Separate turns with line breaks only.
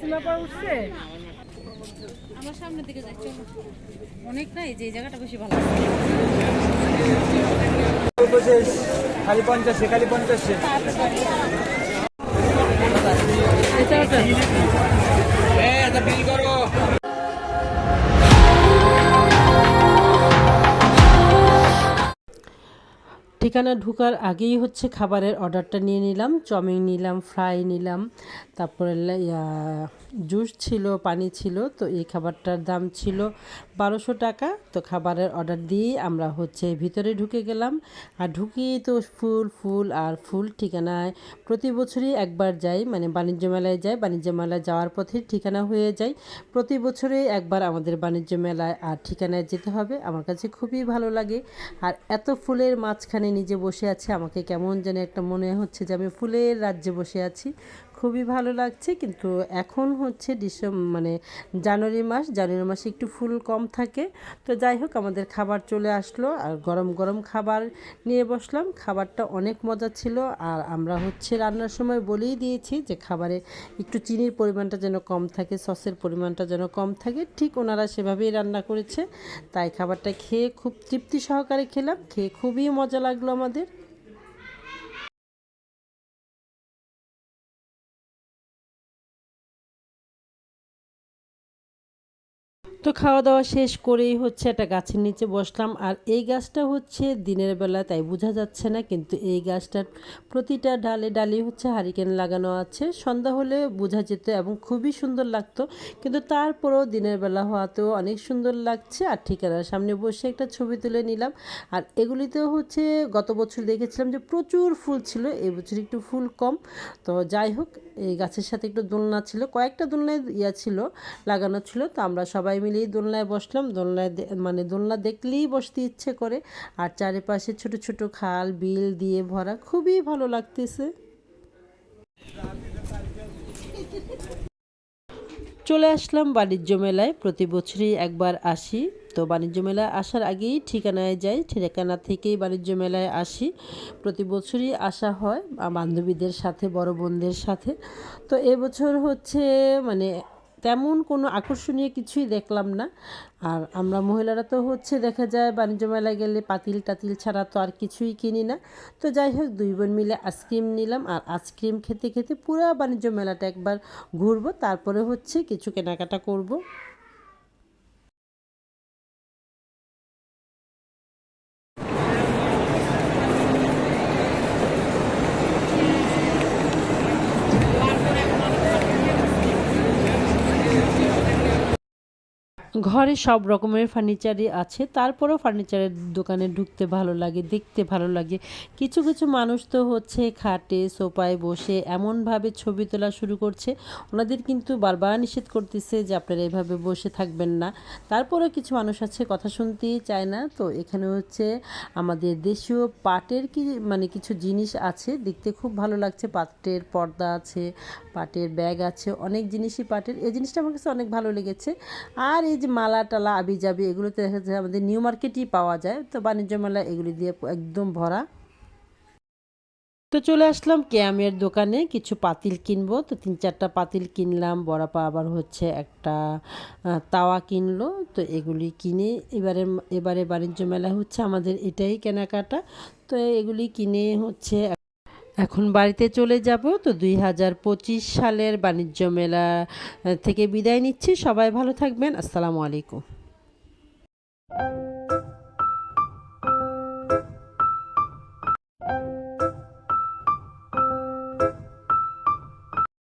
তাসিমা পা উঠছে?
আমার সামনের দিকে যাই চলো। অনেক নাই যে জায়গাটা বেশি ভালো
খালি পঞ্চাশে খালি পঞ্চাশে
এটা
বিল করো।
ঠিকানা ঢুকার আগেই হচ্ছে খাবারের অর্ডারটা নিয়ে নিলাম। চাউমিন নিলাম, ফ্রাই নিলাম, তারপরে জুস ছিল, পানি ছিল, তো এই খাবারটার দাম ছিল বারোশো টাকা। তো খাবারের অর্ডার দিয়েই আমরা হচ্ছে ভিতরে ঢুকে গেলাম। আর ঢুকিয়ে তো ফুল ফুল আর ফুল ঠিকানায় প্রতি বছরই একবার যাই মানে বাণিজ্য মেলায় যাই। বাণিজ্য মেলায় যাওয়ার পথে ঠিকানা হয়ে যায়। প্রতি বছরেই একবার আমাদের বাণিজ্য মেলায় আর ঠিকানায় যেতে হবে। আমার কাছে খুবই ভালো লাগে। আর এত ফুলের মাঝখানে নিজে বসে আছে, আমাকে কেমন যেন একটা মনে হচ্ছে যে আমি ফুলের রাজ্যে বসে আছি। খুবই ভালো লাগছে, কিন্তু এখন হচ্ছে ডিসেম্বর মানে জানুয়ারি মাস, জানুয়ারি মাসে একটু ফুল কম থাকে। তো যাই হোক, আমাদের খাবার চলে আসলো, আর গরম গরম খাবার নিয়ে বসলাম। খাবারটা অনেক মজা ছিল, আর আমরা হচ্ছে রান্নার সময় বলেই দিয়েছি যে খাবারে একটু চিনির পরিমাণটা যেন কম থাকে, সসের পরিমাণটা যেন কম থাকে। ঠিক ওনারা সেভাবেই রান্না করেছে, তাই খাবারটা খেয়ে খুব তৃপ্তি সহকারে খেলাম, খেয়ে খুবই মজা লাগল। আমাদের? তো খাওয়া দাওয়া শেষ করেই হচ্ছে একটা গাছের নিচে বসলাম। আর এই গাছটা হচ্ছে দিনের বেলা, তাই বোঝা যাচ্ছে না, কিন্তু এই গাছটার প্রতিটা ডালে ডালে হচ্ছে হারিকেন লাগানো আছে। সন্ধ্যা হলে বোঝা যেত এবং খুবই সুন্দর লাগতো, কিন্তু তারপরেও দিনের বেলা হওয়াতেও অনেক সুন্দর লাগছে। আর ঠিকানার সামনে বসে একটা ছবি তুলে নিলাম। আর এগুলিতেও হচ্ছে গত বছর দেখেছিলাম যে প্রচুর ফুল ছিল এই বছর একটু ফুল কম। তো যাই হোক, এই গাছের সাথে একটু দোলনা ছিল, কয়েকটা দোলনায় ইয়া ছিল, লাগানো ছিল। তো আমরা সবাই মিলেই দোলনায় বসলাম। দোলনায় মানে দোলনা দেখলেই বসতে ইচ্ছে করে। আর চারিপাশে ছোট ছোট খাল, বিল দিয়ে ভরা খুবই ভালো লাগতেছে। চলে আসলাম বাণিজ্য মেলায়। প্রতি বছরই একবার আসি। তো বাণিজ্য মেলায় আসার আগেই ঠিকানায় যাই। ঠিকানা থেকেই বাণিজ্য মেলায় আসি। প্রতি বছরই আসা হয় বান্ধবীদের সাথে, বড় বোনদের সাথে। তো এবছর হচ্ছে মানে তেমন কোনো আকর্ষণীয় কিছুই দেখলাম না। আর আমরা মহিলারা তো হচ্ছে দেখা যায় বাণিজ্য মেলায় গেলে পাতিল টাতিল ছাড়া তো আর কিছুই কিনি না। তো যাই হোক, দুই বোন মিলে আইসক্রিম নিলাম আর আইসক্রিম খেতে খেতে পুরো বাণিজ্য মেলাটা একবার ঘুরবো, তারপরে হচ্ছে কিছু কেনাকাটা করব। ঘরে সব রকমের ফার্নিচারই আছে, তারপরেও ফার্নিচারের দোকানে ঢুকতে ভালো লাগে, দেখতে ভালো লাগে। কিছু কিছু মানুষ তো হচ্ছে খাটে, সোফায় বসে এমনভাবে ছবি তোলা শুরু করছে, ওনাদের কিন্তু বারবার নিষেধ করতেছে যে আপনারা এভাবে বসে থাকবেন না। তারপরেও কিছু মানুষ আছে, কথা শুনতেই চায় না। তো এখানে হচ্ছে আমাদের দেশীয় পাটের কি মানে কিছু জিনিস আছে, দেখতে খুব ভালো লাগছে। পাটের পর্দা আছে, পাটের ব্যাগ আছে, অনেক জিনিসই পাটের। এই জিনিসটা আমার কাছে অনেক ভালো লেগেছে। আর এই যে মালা টালা আবি যাবি এগুলোতে দেখা যায় আমাদের নিউ মার্কেটই পাওয়া যায়। তো বাণিজ্য মেলা এগুলি দিয়ে একদম ভরা। তো চলে আসলাম ক্যামের দোকানে, কিছু পাতিল কিনবো। তো তিন চারটা পাতিল কিনলাম, বড়াপা আবার হচ্ছে একটা তাওয়া কিনলো। তো এগুলি কিনে এবারে এবারে বাণিজ্য মেলা হচ্ছে আমাদের এটাই কেনাকাটা। তো এগুলি কিনে হচ্ছে এখন বাড়িতে চলে যাব। তো দুই হাজার পঁচিশ সালের বাণিজ্য মেলা থেকে বিদায় নিচ্ছি। সবাই ভালো থাকবেন। আসসালামু আলাইকুম।